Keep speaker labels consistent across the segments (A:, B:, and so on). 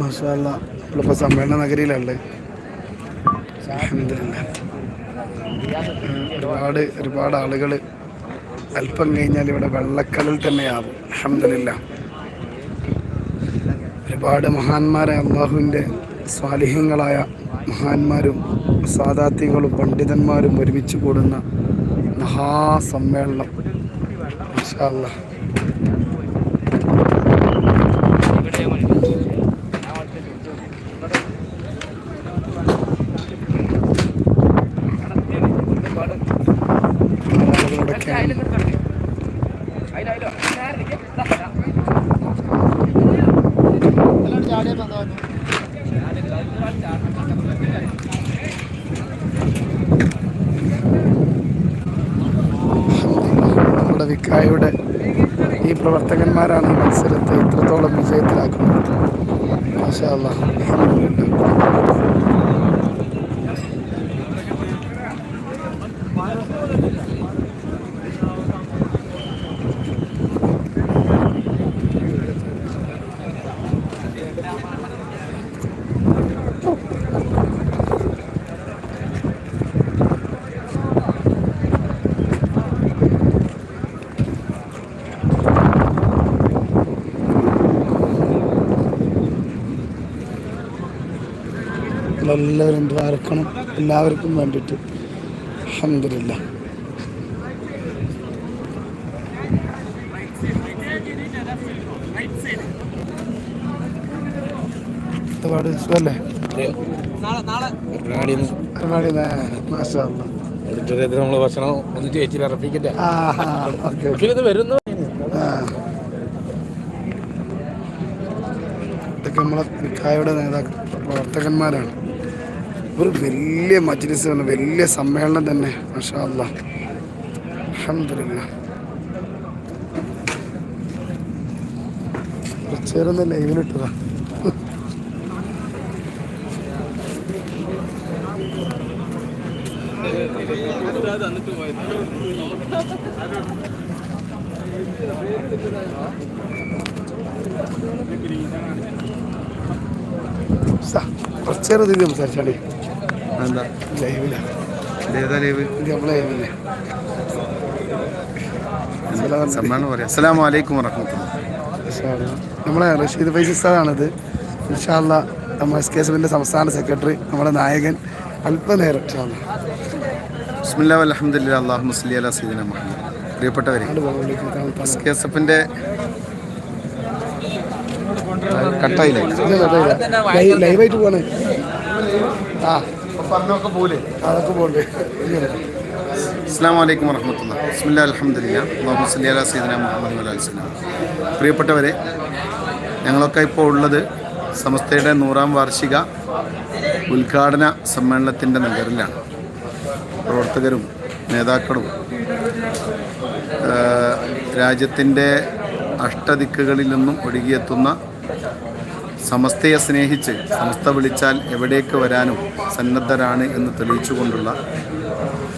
A: മാഷാല്ല നമ്മളിപ്പോൾ സമ്മേളന നഗരിയിലുണ്ട്. ഒരുപാട് ഒരുപാട് ആളുകൾ അല്പം കഴിഞ്ഞാൽ ഇവിടെ വെള്ളക്കടൽ തന്നെയാവും. അഹമ്മദില്ല ഒരുപാട് മഹാന്മാരെ അള്ളാഹുവിന്റെ സ്വാലിഹ്യങ്ങളായ മഹാന്മാരും സാദാത്യങ്ങളും പണ്ഡിതന്മാരും ഒരുമിച്ച് കൂടുന്ന മഹാസമ്മേളനം. വിക്കായുടെ ഈ പ്രവർത്തകന്മാരാണ് ഈ മത്സരത്തെ ഇത്രത്തോളം വിജയത്തിലാക്കുന്നത് മാഷാ അല്ലാ. എല്ലാവരും ദ്വാരക്കണം എല്ലാവർക്കും വേണ്ടിയിട്ട് അഹമ്മദില്ല ഒരുപാട് സുഖല്ലേ കർണാടി മാഷാ അല്ലാ.
B: നമ്മൾ ഭക്ഷണം ഒന്ന് ചേച്ചി. ഇത് വരുന്നു.
A: ഇതൊക്കെ നമ്മളെ വിക്കായുടെ നേതാക്കൾ പ്രവർത്തകന്മാരാണ് ഒരു വലിയ മജ്ലിസ് തന്നെ വലിയ സമ്മേളനം തന്നെ മാഷാ അല്ലാ. ചേർന്ന് ലൈവിലിട്ടതാ കുറച്ചേരം സംസാരിച്ചാലേ
B: എന്താ?
A: ലൈവിലാ.
B: ഏതാ ലൈവ്?
A: ഇത് നമ്മളെ
B: സമ്മാനം പറയാം. അസ്സലാമു അലൈക്കും വറഹമത്തുള്ള
A: ഇൻഷാല്ലാ. നമ്മളെ റഷീദ് ഫൈസി സാറാണിത് ഇൻഷാല്ല നമ്മൾ എസ് കെ എസ് എഫിന്റെ സംസ്ഥാന സെക്രട്ടറി നമ്മുടെ നായകൻ അല്പനേരം. ഇൻഷാല്ലാ.
B: ബിസ്മില്ലാ അലഹമുല്ല അള്ളാഹു മുസ്ലി അല സീദന മുഹമ്മദ്. പ്രിയപ്പെട്ടവരെ എസ് കെ എസ് എഫിന്റെ കട്ടായില്ലേ
A: ലൈവായിട്ട് പോകണേ ആ.
B: പറഞ്ഞൊക്കെ പോലെ.
A: അതൊക്കെ പോകണ്ടേ
B: അസ്സാം വലൈക്കും ബിസ്മില്ലാ അലഹമുല്ല അള്ളാഹു മുസ്ലി അല സീദന മുഹമ്മദ് അലൈഹി സ്വലാം പ്രിയപ്പെട്ടവരെ ഞങ്ങളൊക്കെ ഇപ്പോൾ ഉള്ളത് സമസ്തയുടെ നൂറാം വാർഷിക ഉദ്ഘാടന സമ്മേളനത്തിന്റെ നഗരിലാണ് പ്രവർത്തകരും നേതാക്കളും രാജ്യത്തിന്റെ അഷ്ടദിക്കുകളിൽ നിന്നും ഒഴുകിയെത്തുന്ന സമസ്തയെ സ്നേഹിച്ച് സമസ്ത വിളിച്ചാൽ എവിടേക്ക് വരാനും സന്നദ്ധരാണ് എന്ന് തെളിയിച്ചുകൊണ്ടുള്ള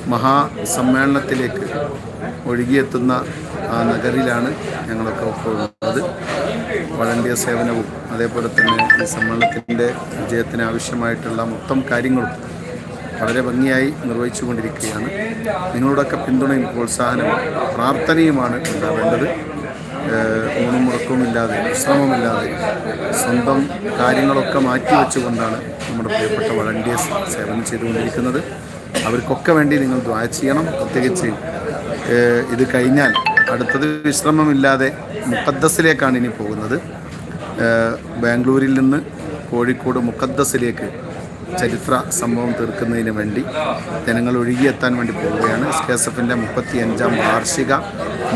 B: മഹാസമ്മേളനത്തിലേക്ക് ഒഴുകിയെത്തുന്ന ആ നഗരിലാണ് ഞങ്ങളൊക്കെ ഇപ്പോൾ ഉള്ളത് വളണ്ടിയർ സേവനവും അതേപോലെ തന്നെ ഈ സമ്മേളനത്തിന്റെ വിജയത്തിന് ആവശ്യമായിട്ടുള്ള മൊത്തം കാര്യങ്ങളും വളരെ ഭംഗിയായി നിർവഹിച്ചു കൊണ്ടിരിക്കുകയാണ് നിങ്ങളുടെയൊക്കെ പിന്തുണയും പ്രോത്സാഹനവും പ്രാർത്ഥനയുമാണ് ഉണ്ടാവേണ്ടത്. ഊണും മുടക്കവുമില്ലാതെ വിശ്രമമില്ലാതെ സ്വന്തം കാര്യങ്ങളൊക്കെ മാറ്റി വെച്ചുകൊണ്ടാണ് നമ്മുടെ പ്രിയപ്പെട്ട വളണ്ടിയേഴ്സ് സേവനം ചെയ്തുകൊണ്ടിരിക്കുന്നത്. അവർക്കൊക്കെ വേണ്ടി നിങ്ങൾ ദ്വാ ചെയ്യണം. പ്രത്യേകിച്ച് ഇത് കഴിഞ്ഞാൽ അടുത്തത് വിശ്രമമില്ലാതെ മുക്കദ്ദസിലേക്കാണ് ഇനി പോകുന്നത്. ബാംഗ്ലൂരിൽ നിന്ന് കോഴിക്കോട് മുക്കദ്ദസിലേക്ക് ചരിത്ര സംഭവം തീർക്കുന്നതിന് വേണ്ടി ജനങ്ങൾ ഒഴുകിയെത്താൻ വേണ്ടി പോവുകയാണ്. എസ് കെ എസ് എഫിന്റെ മുപ്പത്തി അഞ്ചാം വാർഷിക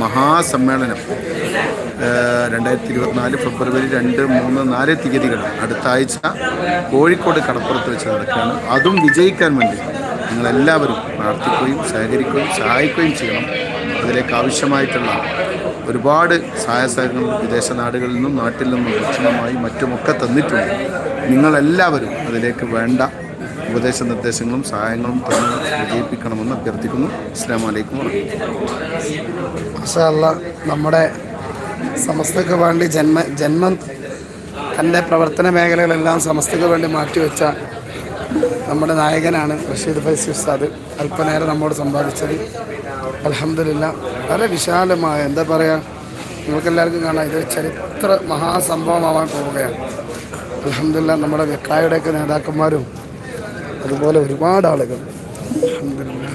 B: മഹാസമ്മേളനം രണ്ടായിരത്തി ഇരുപത്തിനാല് ഫെബ്രുവരി രണ്ട് മൂന്ന് നാല് തീയതികൾ അടുത്ത ആഴ്ച കോഴിക്കോട് കടപ്പുറത്ത് വെച്ച് നടക്കുകയാണ്. അതും വിജയിക്കാൻ വേണ്ടി നിങ്ങളെല്ലാവരും പ്രാർത്ഥിക്കുകയും സഹകരിക്കുകയും സഹായിക്കുകയും ചെയ്യണം. അതിലേക്ക് ആവശ്യമായിട്ടുള്ള ഒരുപാട് സഹായ സഹകരണം വിദേശ നാടുകളിൽ നിന്നും നാട്ടിൽ നിന്നും ഭക്ഷണമായി മറ്റുമൊക്കെ തന്നിട്ടുണ്ട്. നിങ്ങളെല്ലാവരും അതിലേക്ക് വേണ്ട ഉപദേശ നിർദ്ദേശങ്ങളും സഹായങ്ങളും തന്ന് വിജയിപ്പിക്കണമെന്ന് അഭ്യർത്ഥിക്കുന്നു. അസ്സാം വലൈക്കും
A: മാഷാ അല്ലാ. നമ്മുടെ സമസ്തക്ക് വേണ്ടി ജന്മ ജന്മം തന്റെ പ്രവർത്തന മേഖലകളെല്ലാം സമസ്തക്ക് വേണ്ടി മാറ്റിവെച്ച നമ്മുടെ നായകനാണ് റഷീദ് ഫൈസി ഉസ്താദ്. അല്പനേരം നമ്മോട് സമ്പാദിച്ചത് അലഹമില്ല വളരെ വിശാലമായ എന്താ പറയുക നിങ്ങൾക്കെല്ലാവർക്കും കാണാം. ഇതൊരു ചരിത്ര മഹാസംഭവമാവാൻ പോവുകയാണ്. അലഹമില്ല നമ്മുടെ വെക്കായുടെയൊക്കെ നേതാക്കന്മാരും അതുപോലെ ഒരുപാട് ആളുകൾ. അലഹമില്ല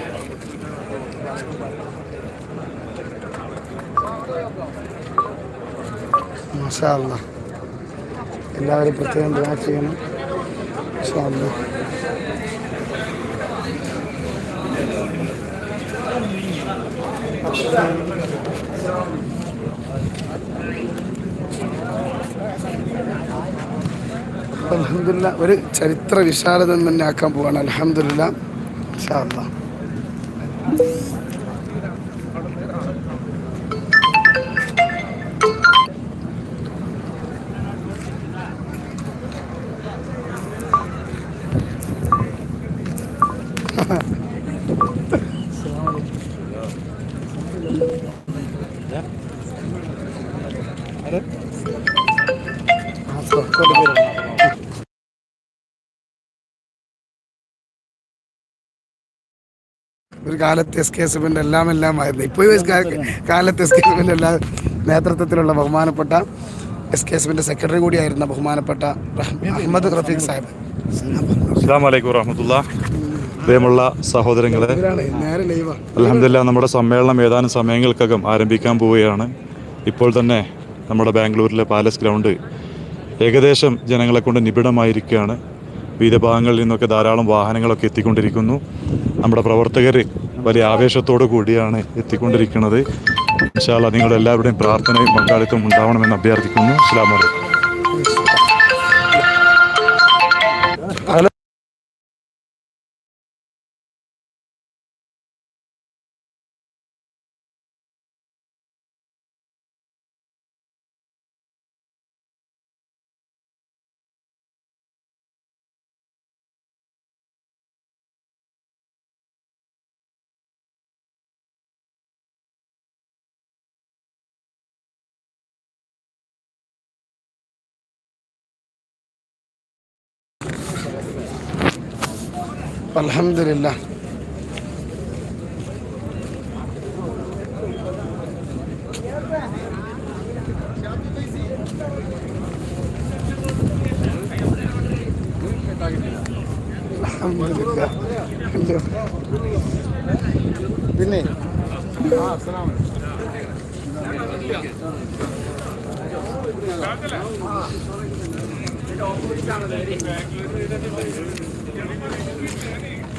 A: മാഷാ അല്ലാ എല്ലാവരും പ്രത്യേകം ചെയ്യണം. മാഷാ ഒരു ചരിത്ര വിശാലത തന്നെ ആക്കാൻ പോവാണ്. അലഹമില്ല മാഷാ അല്ലാ. ഒരു കാലത്ത് എസ് കെ എസ് എഫിന്റെ എല്ലാം ആയിരുന്നു. ഇപ്പോഴും കാലത്ത് എസ് കെ എഫിന്റെ എല്ലാ നേതൃത്വത്തിലുള്ള ബഹുമാനപ്പെട്ട എസ് കെ എസ് എഫിന്റെ സെക്രട്ടറി കൂടിയായിരുന്ന ബഹുമാനപ്പെട്ട അഹമ്മദ് റഫീഖ് സാഹിബ്.
C: അസ്സാം വലൈക്കും വറഹമത്തുള്ള പ്രിയമുള്ള സഹോദരങ്ങളെ അലഹമില്ല നമ്മുടെ സമ്മേളനം ഏതാനും സമയങ്ങൾക്കകം ആരംഭിക്കാൻ പോവുകയാണ്. ഇപ്പോൾ തന്നെ നമ്മുടെ ബാംഗ്ലൂരിലെ പാലസ് ഗ്രൗണ്ട് ഏകദേശം ജനങ്ങളെ കൊണ്ട് നിബിഡമായിരിക്കുകയാണ്. വിവിധ ഭാഗങ്ങളിൽ നിന്നൊക്കെ ധാരാളം വാഹനങ്ങളൊക്കെ എത്തിക്കൊണ്ടിരിക്കുന്നു. നമ്മുടെ പ്രവർത്തകർ വലിയ ആവേശത്തോടു കൂടിയാണ് എത്തിക്കൊണ്ടിരിക്കുന്നത്. വിശാല നിങ്ങളുടെ എല്ലാവരുടെയും പ്രാർത്ഥനയും പങ്കാളിത്തവും ഉണ്ടാവണമെന്ന് അഭ്യർത്ഥിക്കുന്നു. അസ്സാം വലൈക്കും
A: അലഹമില്ല പിന്നെ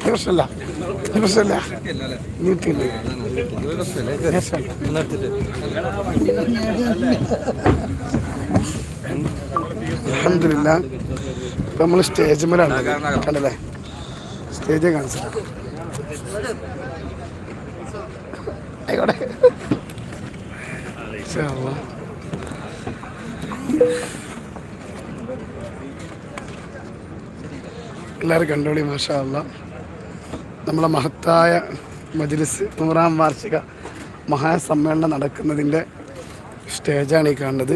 A: പ്രശ്നമില്ല. പ്രശ്നമില്ല. നീട്ടില്ല അലഹമില്ല നമ്മൾ സ്റ്റേജ് മേലാണ്. കണ്ടല്ലേ? സ്റ്റേജ് കാണിച്ചു ആയിക്കോട്ടെ. ഇൻഷാ എല്ലാവരും കണ്ടോളി മാഷാ അല്ലാ നമ്മളെ മഹത്തായ മജ്ലിസ് നൂറാം വാർഷിക മഹാസമ്മേളനം നടക്കുന്നതിന്റെ സ്റ്റേജാണ് ഈ കാണുന്നത്.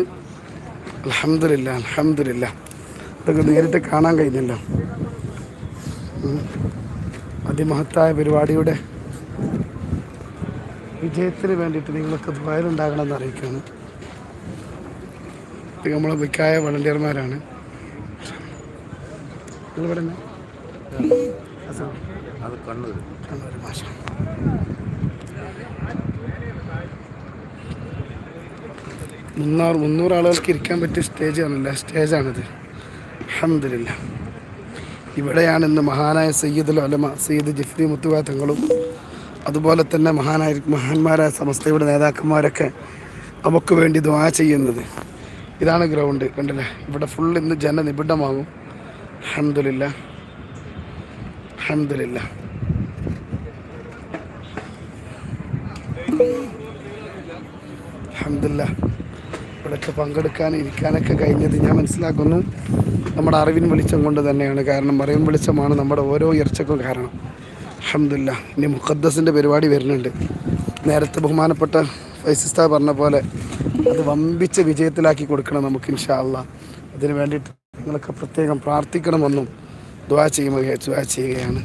A: അലഹമില്ല അലഹമില്ല ഇതൊക്കെ നേരിട്ട് കാണാൻ കഴിഞ്ഞല്ലോ. അതിമഹത്തായ പരിപാടിയുടെ വിജയത്തിന് വേണ്ടിയിട്ട് നിങ്ങൾക്ക് ദ്വാരുണ്ടാകണമെന്ന് അറിയിക്കുകയാണ്. നമ്മളെ മിക്കായ വളണ്ടിയർമാരാണ്. നിങ്ങളിവിടെ തന്നെ? കണ്ണൂർ മാഷ. മുന്നൂറ് മുന്നൂറ് ആളുകൾക്ക് ഇരിക്കാൻ പറ്റിയ സ്റ്റേജ് ആണല്ല. സ്റ്റേജാണിത് അഹമ്മദില്ല ഇവിടെയാണ് ഇന്ന് മഹാനായ സയ്യിദ് അലമ സയ്യിദ് ജിഫ്രി മുത്തുവ തങ്ങളും അതുപോലെ തന്നെ മഹാനായ മഹാന്മാരായ സമസ്തയുടെ നേതാക്കന്മാരൊക്കെ നമുക്ക് വേണ്ടി ദ്വാ ചെയ്യുന്നത്. ഇതാണ് ഗ്രൗണ്ട് കണ്ടില്ലേ? ഇവിടെ ഫുൾ ഇന്ന് ജനനിബിഡമാകും. അഹമ്മദില്ല അഹമ്മദില്ല അലഹമില്ല ഇവിടെയൊക്കെ പങ്കെടുക്കാനും ഇരിക്കാനൊക്കെ കഴിഞ്ഞത് ഞാൻ മനസ്സിലാക്കുന്നു. നമ്മുടെ അറിവിൻ വെളിച്ചം കൊണ്ട് തന്നെയാണ്. കാരണം അറിവിൻ വെളിച്ചമാണ് നമ്മുടെ ഓരോ ഉയർച്ചക്കും കാരണം. അഹമ്മദില്ല ഇനി മുഖദ്ദസിന്റെ പരിപാടി വരുന്നുണ്ട്. നേരത്തെ ബഹുമാനപ്പെട്ട ഫൈസിസ്ത പറഞ്ഞ പോലെ അത് വമ്പിച്ച വിജയത്തിലാക്കി കൊടുക്കണം നമുക്ക് ഇൻഷാ അല്ലാ അതിനു വേണ്ടിയിട്ട് നിങ്ങളൊക്കെ പ്രത്യേകം പ്രാർത്ഥിക്കണമെന്നും ദ്വാ ചെയ്യുക ദ്വാ ചെയ്യുകയാണ്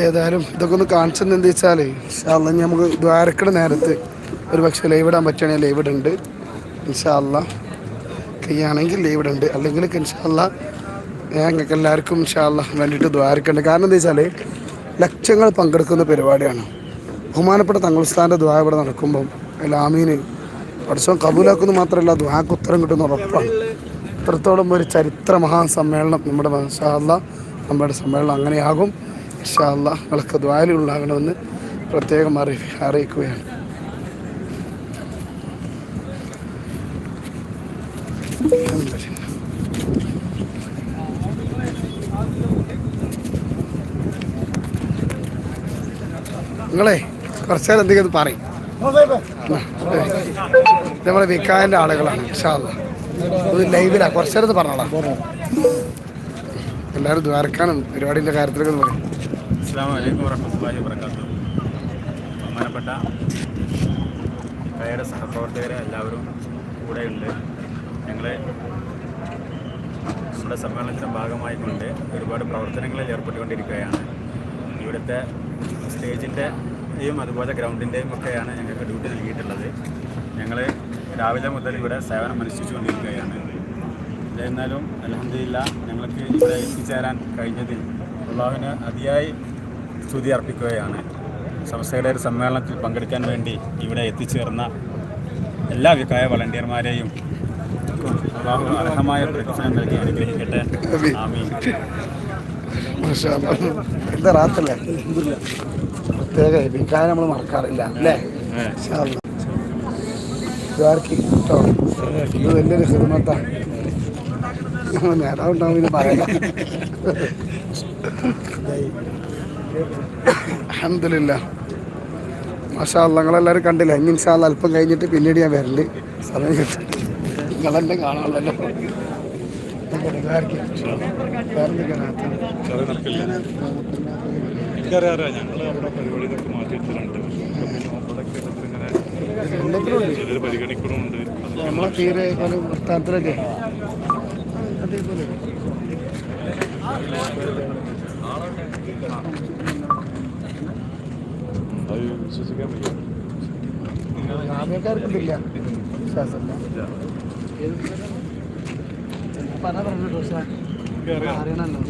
A: ഏതായാലും ഇതൊക്കെ ഒന്ന് കാണിച്ചെന്ന് എന്താ വെച്ചാൽ ഇൻഷാല്ല നമുക്ക് ദ്വാരക്കട നേരത്ത് ഒരു പക്ഷേ ലൈവ് ഇടാൻ പറ്റുകയാണെങ്കിൽ ലൈവ് ഇടുന്നുണ്ട് ഇൻഷാല്ല കഴിയുകയാണെങ്കിൽ ലൈവ് ഇടുന്നുണ്ട് അല്ലെങ്കിൽ ഇൻഷാല്ല ഞങ്ങൾക്ക് എല്ലാവർക്കും ഇൻഷാല്ല വേണ്ടിയിട്ട് ദ്വാരക്കുണ്ട് കാരണം എന്താ വെച്ചാൽ ലക്ഷങ്ങൾ പങ്കെടുക്കുന്ന പരിപാടിയാണ്. ബഹുമാനപ്പെട്ട തങ്ങളുസ്ഥാന്റെ ദ്വാ ഇവിടെ നടക്കുമ്പം ലാമീന് പഠിച്ചവൻ കബൂലാക്കുന്നു മാത്രമല്ല ദ്വാക്ക് ഉത്തരം കിട്ടുന്ന ഉറപ്പാണ്. ഇത്രത്തോളം ഒരു ചരിത്ര മഹാസമ്മേളനം നമ്മുടെ ഷാല്ല നമ്മുടെ സമ്മേളനം അങ്ങനെയാകും. ഷാല്ല നിങ്ങൾക്ക് ദ്വാലുണ്ടാകണമെന്ന് പ്രത്യേകം അറി അറിയിക്കുകയാണ്. നിങ്ങളെ കുറച്ചു നേരം എന്തെങ്കിലും പറയും. നമ്മളെ വിക്കാന്റെ ആളുകളാണ് ഷാല്ല ഇത് ലൈവിലാണ് കുറച്ചു നേരത്ത് പറഞ്ഞോളാം. എല്ലാവരും ദ്വാരക്കാനും പരിപാടിന്റെ കാര്യത്തിലൊക്കെ ഒന്ന് പറയും.
D: ബഹുമാനപ്പെട്ട കയയുടെ സഹപ്രവർത്തകരെ എല്ലാവരും കൂടെയുണ്ട് ഞങ്ങൾ നമ്മുടെ സമ്മേളനത്തിന്റെ ഭാഗമായിക്കൊണ്ട് ഒരുപാട് പ്രവർത്തനങ്ങളിൽ ഏർപ്പെട്ടുകൊണ്ടിരിക്കുകയാണ്. ഇവിടുത്തെ സ്റ്റേജിന്റെയും അതുപോലെ ഗ്രൗണ്ടിന്റെയും ഒക്കെയാണ് ഞങ്ങൾക്ക് ഡ്യൂട്ടി നൽകിയിട്ടുള്ളത്. ഞങ്ങൾ രാവിലെ മുതൽ ഇവിടെ സേവനം അനുഷ്ഠിച്ചുകൊണ്ടിരിക്കുകയാണ്. എന്നാലും അലഹമില്ല ഞങ്ങൾക്ക് ഇവിടെ എത്തിച്ചേരാൻ കഴിഞ്ഞതിൽ അള്ളാഹുവിന് അതിയായി സ്തുതി അർപ്പിക്കുകയാണ്. സംസ്ഥയുടെ ഒരു സമ്മേളനത്തിൽ പങ്കെടുക്കാൻ വേണ്ടി ഇവിടെ എത്തിച്ചേർന്ന എല്ലാ വികായ വളണ്ടിയർമാരെയും അള്ളാഹു അർഹമായ പ്രതിഫലം നൽകി അനുഗ്രഹിക്കട്ടെ. ആമീൻ.
A: എന്താ റാത്തല്ലേ? പ്രത്യേക വിക്കാരം നമ്മൾ മറക്കാറില്ല അല്ലേ? കേട്ടോ ഇത് വലിയൊരു ഹിദമത്താ നേതാവുണ്ടാവും ഇത് പറയല അഹമ്മദില്ല മാഷാ നിങ്ങളെല്ലാവരും കണ്ടില്ല? ഇനി ഇൻഷാല്ല അല്പം കഴിഞ്ഞിട്ട് പിന്നീട് ഞാൻ വരണ്ട് സമയം കിട്ടും. നിങ്ങളെന്നെ കാണാമല്ലോ ദ്വാരക്ക് വേറെന്തൊക്കെയാണ്
C: ചെറിയ നടക്കില്ല എനിക്കറിയാം ഞങ്ങൾ അവിടെ മാറ്റി വെച്ചിട്ടുണ്ട് ഇങ്ങനെ ചിലർ പരിഗണിക്കണമുണ്ട്
A: നമ്മളെ തീരെ വൃത്താന്തരല്ലേ അതേപോലെ
C: അത് വിശ്വസിക്കാൻ
A: വിശ്വാസമില്ല. പറഞ്ഞു
C: എനിക്കറിയാം
A: അറിയണല്ലോ